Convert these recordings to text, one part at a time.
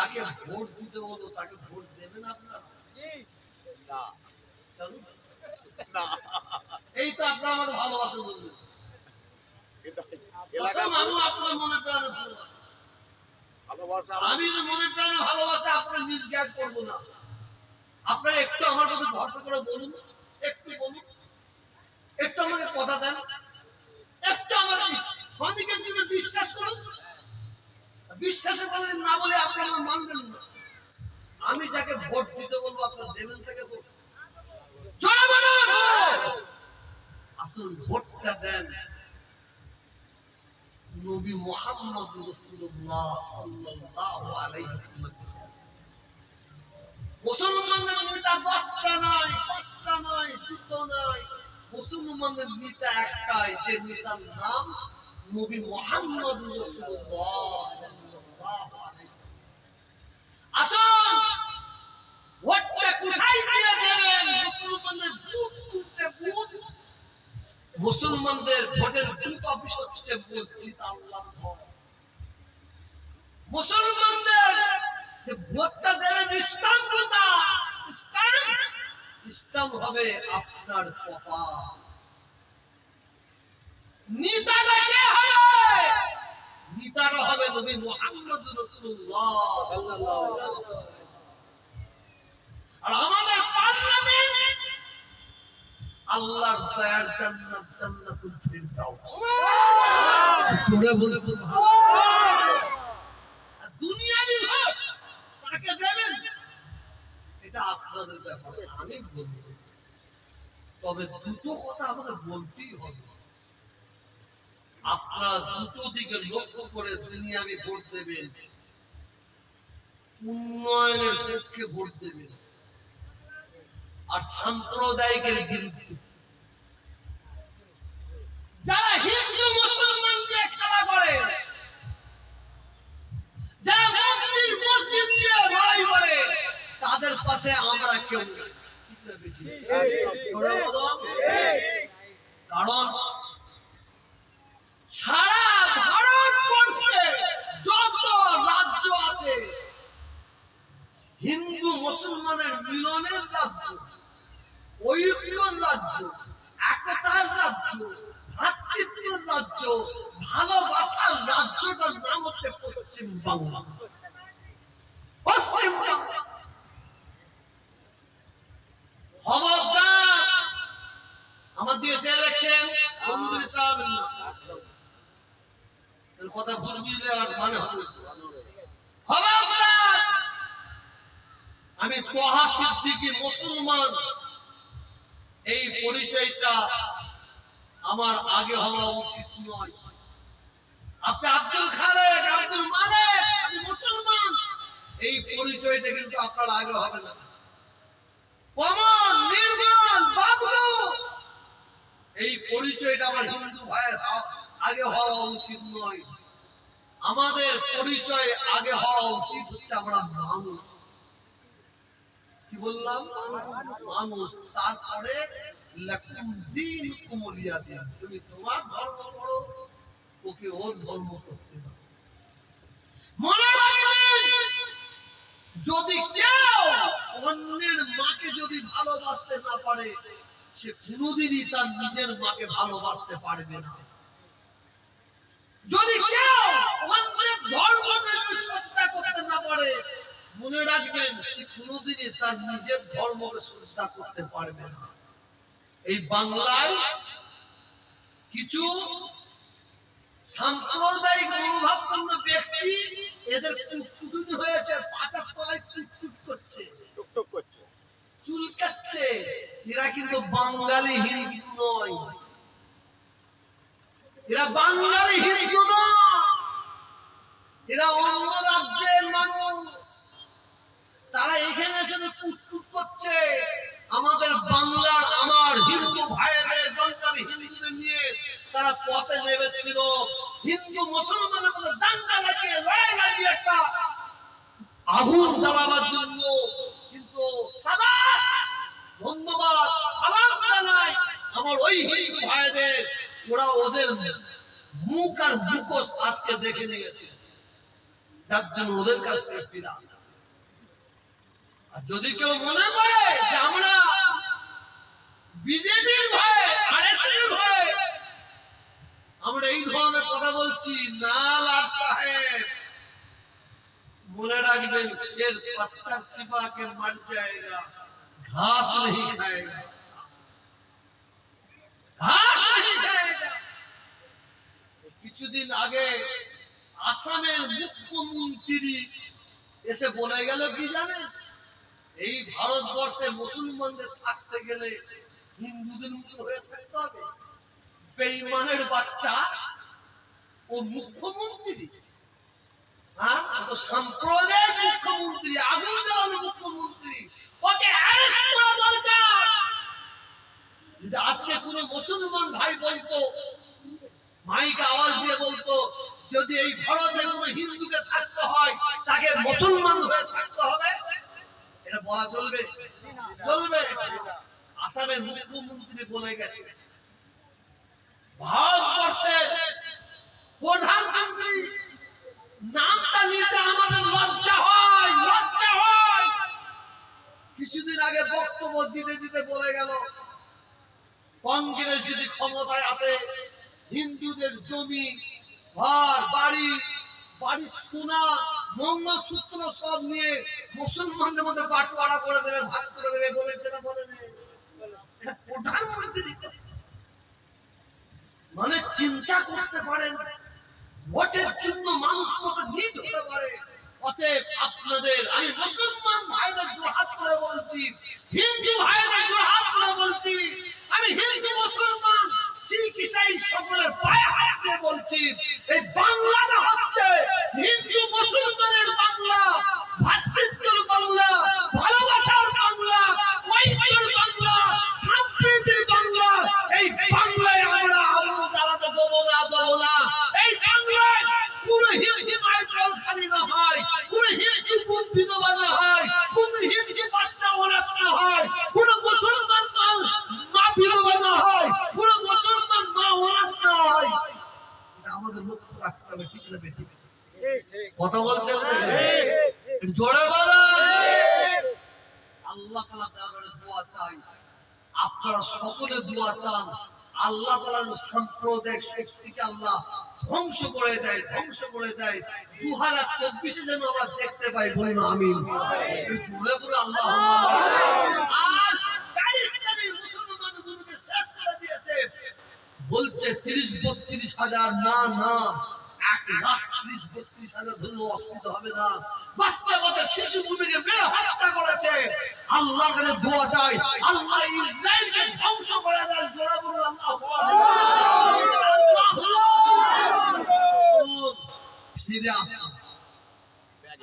যাকে ভোট দিতে বলব তাকে ভোট দেবেন আপনারা? না। না। এই তো আপনারা আমাকে ভালোবাসা আমি যদি মনে প্রাণে আপনার মিসগাইড করব না। আপনারা একটু আমার কথা ভরসা করে বলুন। একটু বলুন। একটু আমাকে কথা দেন। একটু আমাকে ক্ষণিকের জন্য বিশ্বাস করুন কথা যদি না বলে আপনি আমার মানবেন না? আমি যাকে ভোট দিতে বলব, আপনার দেবেন তাকে মুসলমানদের নেতা একটাই, যে নেতার নাম নবী মোহাম্মদ রাসূলুল্লাহ সাল্লাল্লাহু আলাইহি আসুন ভোটটা কোথায় দিয়ে দেবেন মুসলমানদের বুথ খুলতে বুথ মুসলমানদের ভোটের বুথ অফিস হচ্ছে মসজিদ আল্লাহ মুসলমানদের যে ভোটটা দেবেন ইসলাম কথা? ইসলাম? ইসলাম হবে আপনার কপাল। নিতারা কে হবে? নিতারা হবে নবী মুহাম্মদ রাসূলুল্লাহ। সাল্লাল্লাহু আলাইহি ওয়াসাল্লাম তবে দুটো কথা আমাদের বলতেই হবে। আপনারা দুটো দিকে লক্ষ্য করে দুনিয়াবি ভোট দেবেন, উন্নয়নের পক্ষে ভোট দেবেন। আর সাম্প্রদায়িকের বিরুদ্ধে যারা হিন্দু মুসলমান দিয়ে খেলা করে যারা মন্দির মসজিদ দিয়ে লড়াই করে তাদের পাশে আমরা কেউ নেই। ঠিক না বেটি? জোরে বলো। কারণ সারা ভারতবর্ষে যত রাজ্য আছে হিন্দু মুসলমানের মিলনের রাজ্য। ঐক্যর রাজ্য, একতার রাজ্য ভ্রাতৃত্বের রাজ্য, ভালোবাসার রাজ্যটার নাম হচ্ছে পশ্চিম বাংলা। পশ্চিম আমার দিয়ে যে দেখছেন কথা বুঝলে আর মানে হবে আমি তোহা মুসলমান। এই পরিচয়টা আমার আগে হওয়া উচিত নয়। আপনি আব্দুল আব্দুল মুসলমান। এই পরিচয়টা কিন্তু আপনার আগে হবে না। এই পরিচয়টা আমার হিন্দু ভাইয়ের আগে হওয়া উচিত নয়। আমাদের পরিচয় আগে হওয়া উচিত হচ্ছে আমরা মানুষ। কি বললাম? মানুষ। তারপরে যদি কেউ অন্যের মাকে যদি ভালোবাসতে না পারে, সে কোনোদিনই তার নিজের মাকে ভালোবাসতে পারবে না। যদি কেউ অন্যের ধর্মকে শ্রদ্ধা করতে না পারে মনে রাখবেন সে কোনোদিনই তার নিজের ধর্মকে শ্রদ্ধা করতে পারবে না। এই বাংলায় কিছু সাম্প্রদায়িক মনোভাবপূর্ণ ব্যক্তি এদের কুটকুটি হয়েছে পাচার তলায় কুটকুট করছে টুকটুক করছে। চুলকাচ্ছে। এরা কিন্তু বাঙালি হিন্দু নয়। এরা বাঙালি হিন্দু নয়। এরা অন্য রাজ্যের মানুষ। তারা এখানে এসে কুটকুট করছে। আমাদের বাংলার, আমার হিন্দু ভাইদের বাঙালি হিন্দুদের নিয়ে তারা পথে নেমেছিল। হিন্দু মুসলমানের মধ্যে দাঙ্গা লাগিয়ে, লড়াই লাগিয়ে একটা আগুন জ্বালাবার জন্য কিন্তু সাবাস, ধন্যবাদ, সালাম জানাই আমার ওই হিন্দু ভাইদের। ওরা ওদের মুখ আর মুখোশ আজকে দেখে নিয়েছে। যার জন্য ওদের কাছ থেকে ফিরে যদি কেউ মনে করে যে আমরা বিজেপির ভয়ে আরএসএসের ভয়ে আমরা এই ধরনের কথা বলছি না লাট সাহেব মনে রাখবেন শেষ पत्थर छिपा के मर जाएगा घास नहीं खाएगा ঘাস नहीं खाएगा কিছুদিন আগে আসামের মুখ্যমন্ত্রী এসে বলে গেল কি জানেন এই ভারতবর্ষে মুসলমানদের থাকতে গেলে হিন্দুদের মতো হয়ে থাকতে হবে। বেইমানের বাচ্চা ও মুখ্যমন্ত্রী। হ্যাঁ? আজকে মুসলমান ভাই বলতো, মাইক আওয়াজ দিয়ে বলতো, যদি এই ভারতে কোনো হিন্দুকে থাকতে হয়, তাকে মুসলমান হয়ে থাকতে হবে। এটা বলা চলবে? চলবে। আসামের মুখ্যমন্ত্রী বলে গেছে ভারতবর্ষের প্রধানমন্ত্রী নামটা নিতে আমাদের লজ্জা হয় লজ্জা হয়। কিছুদিন আগে বক্তব্য দিতে দিতে বলে গেল, কংগ্রেস যদি ক্ষমতায় আসে, হিন্দুদের জমি, ঘর, বাড়ি মানে চিন্তা করতে পারেন ভোটের জন্য মানুষ কত নিজ হতে পারে অতএব আপনাদের আমি মুসলমান ভাইদের হাত করে বলছি হিন্দু ভাইদের হাত করে বলছি আমি হিন্দু মুসলমান শিখ ইসাই সকলের পায়ে হাত দিয়ে বলছি এই বাংলাটা হচ্ছে হিন্দু মুসলমানের বাংলা ভাতৃত্বের বাংলা ভালোবাসার বাংলা ঐক্যের বাংলা সংস্কৃতির বাংলা এই বাংলায় আমরা আলো জ্বালাতে দেবো না দেবো না এই বাংলায় কোন হিন্দু মাইক্রল খালি না হয় কোন হিন্দু বুক বিধবা না হয় কোন হিন্দু বাচ্চা অনাথ না হয় কোন মুসলমান মা মা বিধবা না হয় কোন মুসলমান মা অনাথ না হয় এটা আমাদের লক্ষ্য রাখতে হবে ঠিক না বেঠিক কথা বলছেন না? জোরে বলেন আল্লাহ তাআলা দরবারে দোয়া চাই আপনারা সকলে দোয়া চান। আল্লাহ তাআলার সাম্প্রদায়িক শক্তিকে আল্লাহ ধ্বংস করে দেয়, ধ্বংস করে দেয়। দু হাজার চব্বিশে যেন আমরা দেখতে পাই, বলুন বলে আল্লাহ বলছে তিরিশ বত্রিশ হাজার, না না, এক লাখ ত্রিশ বত্রিশ হাজার ধরে অসুবিধা হবে না। বাচ্চা মেরে হত্যা করেছে। আল্লাহর কাছে দোয়া চাই। আল্লাহ ইসরায়েলকে ধ্বংস করে দেয় জোরে বলুন, আল্লাহ ফিরে আসুন।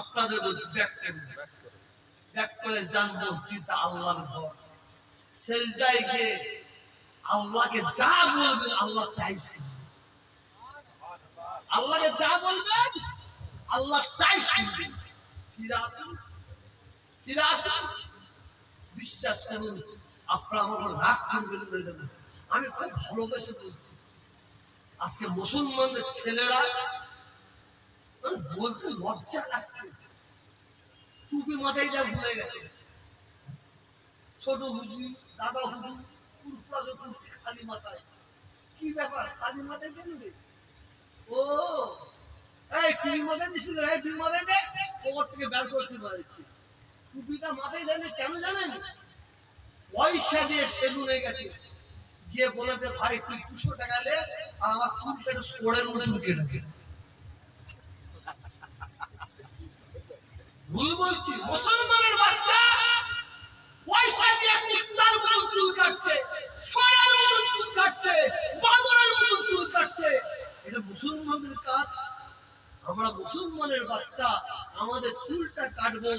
আপনাদের করে মসজিদটা আল্লাহর ঘর। সেজদায় গিয়ে আল্লাহকে যা বলবেন, আল্লাহ তাই আল্লাহকে যা বলবেন, আল্লাহ তাই শুনবেন ফিরে ফিরে বিশ্বাস করুন আপনারা আমার রাগ করবেন বলে আমি খুব ভালোবেসে বলছি। আজকে মুসলমানদের ছেলেরা বলতে লজ্জা লাগছে। টুপি মাথায় যা ভুলে গেছে। ছোট হুজুর, দাদা পুরপুরা যে করছে খালি মাথায়। কি ব্যাপার? খালি মাথায় কেন ও, এই টুপি মাথায় দিস এই টুপি মাথায় দে। পকেট থেকে বের করতে পারছি টুপিটা মাথায় দেয় না কেন জানেন? পয়সা দিয়ে সেলুনে গেছে। গিয়ে বলেছে, ভাই, তুই দুশো টাকা আর আমার সোড়ের মধ্যে ভুল বলছি, মুসলমানের বাচ্চা পয়সা দিয়ে চুল কাটছে চুল কাটছে চুল কাটছে। এটা মুসলমানদের কাজ। আমরা মুসলমানের বাচ্চা, আমাদের চুলটা কাটবো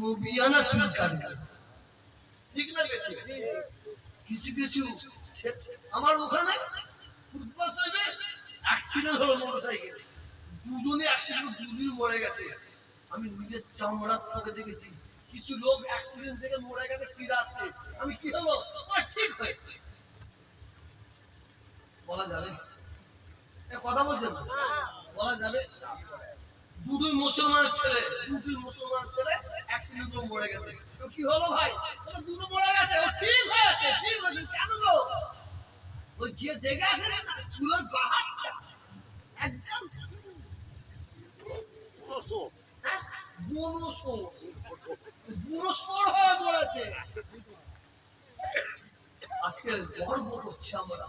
নবিয়ানা চুল কাটবো। আমার ওখানে দুজনে মরে গেছে। আমি নিজের চামড়ার সাথে দেখেছি। কিছু লোক অ্যাক্সিডেন্ট থেকে মরে গেছে, ফিরে আসছে। আমি কি হলো? ঠিক হয়েছে। বলা যাবে? কথা বলছেন? বলা যাবে? দুটোই মুসলমানের ছেলে দুটোই মুসলমানের ছেলে অ্যাক্সিডেন্ট মরে গেছে। তো কি হলো ভাই? দুটো মরে গেছে ও ঠিক হয়েছে ঠিক হয়েছে কেন গো? ওই গিয়ে দেখে আসে না? চুলের বাহারটা। একদম। পুরোশো। হ্যাঁ, বুনো সোর বুনো সোর হয়ে পড়েছে আজকে গর্ব করছি আমরা।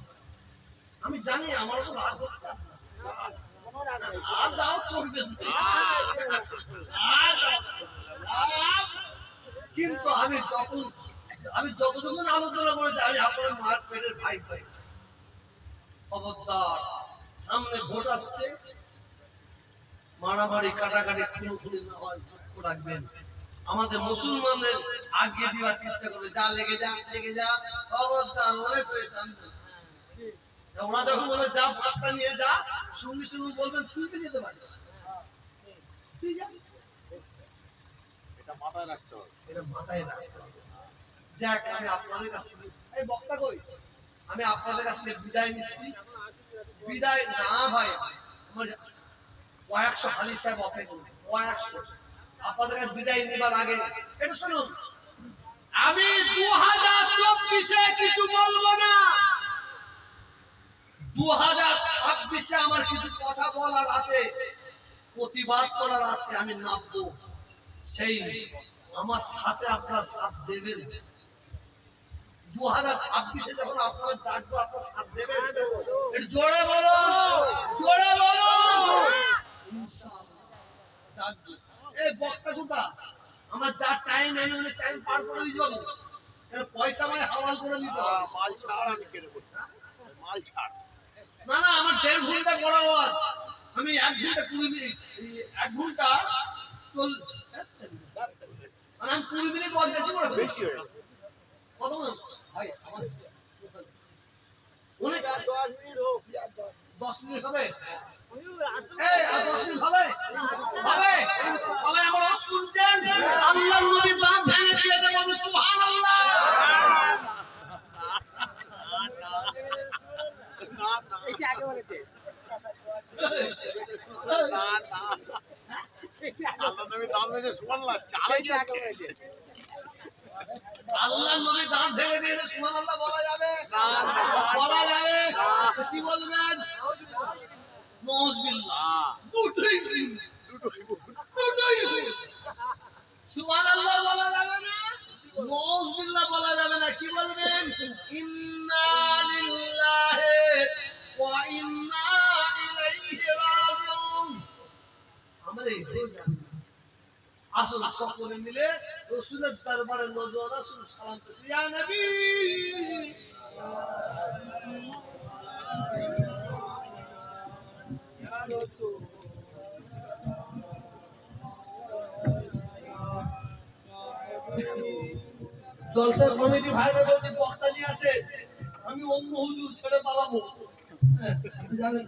আমি জানি আমার তো রাগ হচ্ছে আপনার। কিন্তু আমি যখন আমি আলোচনা আপনার পেটের ভাই চাই। খবরদার, সামনে ভোট আসছে। মারামারি, কাটাকাটি, খুনোখুনি না হয় রাখবেন। আমাদের মুসলমানদের আগে দেওয়ার চেষ্টা করে যা লেগে যা লেগে যা খবরদার, অনেক হয়ে জানবেন ওরা যখন যা নিয়ে যা সঙ্গে সঙ্গে বলবেন তুই তো যেতে পারিস। তুই যা। এটা মাথায় রাখতে হবে। এটা মাথায় রাখতে হবে। যাক আমি আপনাদের কাছ থেকে এই বক্তা কই? আমি আপনাদের কাছ থেকে বিদায় নিচ্ছি। বিদায় না ভাই আমার কয়েকশো সাহেব অপেক্ষা করবে কয়েকশো আপনাদের কাছে বিদায় নেবার আগে এটা শুনুন। আমি দু হাজার চব্বিশে কিছু বলব না। দু হাজার আমার কিছু কথা বলার আছে, প্রতিবাদ করার আছে আমি নামবো। সেই, আমার সাথে আপনার সাথ দেবেন। দু হাজার যখন আপনার ডাকবো, আপনার সাথ দেবেন? জোরে বলুন জোরে ইনশাআল্লাহ। এই বক্তা কুতা আমার যা টাইম আমি অনেক টাইম পার করে দিতে পারব। পয়সা মানে হাওয়াল করে দিতে মাল ছাড় আমি কেটে মাল ছাড়। না না আমার দেড় ঘণ্টা করা ওয়াজ আমি এক ঘণ্টা কুড়ি মিনিট এক ঘণ্টা চল মানে আমি কুড়ি মিনিট ওয়াজ বেশি করেছি। বেশি হয়ে। কত? ভাই আমার অনেক দশ মিনিট হবে? এই আর দশ মিনিট হবে সবাই আমার ওয়াজ শুনছেন আল্লাহ নবী দাঁত ভেঙে দিয়েছে বলে সুবহানাল্লাহ না না না না আল্লাহ নবী দাম মেজে শুনলাম চালে যাচ্ছে আল্লাহ নবী দাঁত ভেঙে দিয়েছে সুবহানাল্লাহ বলা যাবে না না বলা যাবে না। কি বলবেন? নওয়াজবিল্লাহ না দুটোই দুটোই দুটোই সুবহানাল্লাহ বলা যাবে না? নওয়াজবিল্লাহ বলা যাবে না। কি বলবেন? ইন্না লিল্লাহি ওয়া ইন্না ইলাইহি রাজিউন। আমরা এটাই জানি আসল সকলে মিলে রসুলের দরবারে নজর রাসূল সালাম ইয়া নবী! জলসা কমিটি ভাইরা বলতে বক্তা নিয়ে আসে আমি অন্য হুজুর ছেড়ে পালাবো। হ্যাঁ, জানেন